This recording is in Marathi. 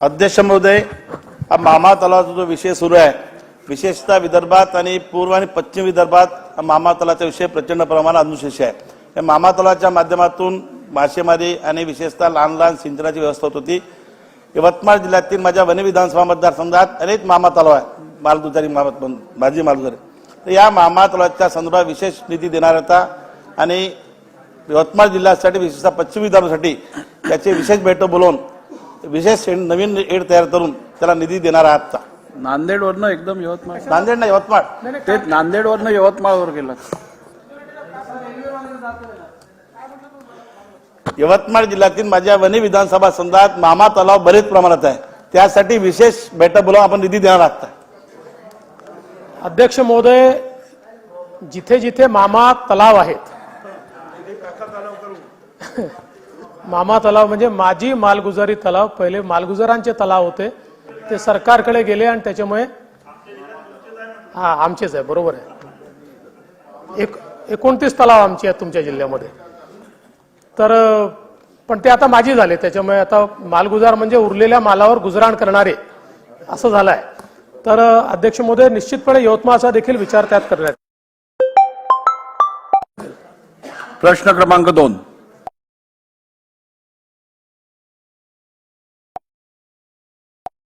अध्यक्ष महोदय हा मामा तलावाचा जो विषय सुरू आहे विशेषतः विदर्भात आणि पूर्व आणि पश्चिम विदर्भात हा मामा तलावाचा विषय प्रचंड प्रमाणात अनुशेष आहे. या मामा तलावाच्या माध्यमातून मासेमारी आणि विशेषतः लहान लहान सिंचनाची व्यवस्था होत होती. यवतमाळ जिल्ह्यातील माझ्या वन विधानसभा मतदारसंघात अनेक मामा तलाव आहे मालदुधारी मामा माझी मालदुधारी तर या मामा तलावाच्या संदर्भात विशेष निधी देणार होता आणि यवतमाळ जिल्ह्यासाठी विशेषतः पश्चिम विदर्भासाठी त्याचे विशेष बैठक बोलवून विशेष नवीन एड तयार करून त्याला निधी देणार आहात नांदेडवरनं एकदम यवतमाळ. नांदेड ना यवतमाळ तेच नांदेडवरनं यवतमाळवर गेलं. यवतमाळ जिल्ह्यातील माझ्या वनी विधानसभा संघात मामा तलाव बरेच प्रमाणात आहे. त्यासाठी विशेष बैठक बोलावून आपण निधी देणार आहात. अध्यक्ष महोदय जिथे जिथे मामा तलाव आहेत मामा तलाव म्हणजे माझी मालगुजारी तलाव. पहिले मालगुजारांचे तलाव होते. ते सरकारकडे गेले आणि त्याच्यामुळे हा आमचेच आहे बरोबर आहे. एक एकोणतीस तलाव आमची आहेत तुमच्या जिल्ह्यामध्ये. तर पण ते आता माझी झाले त्याच्यामुळे आता मालगुजार म्हणजे उरलेल्या मालावर गुजराण करणारे असं झालं आहे तर अध्यक्ष मोदय निश्चितपणे यवतमाळचा देखील विचार त्यात करण्यात प्रश्न क्रमांक दोन.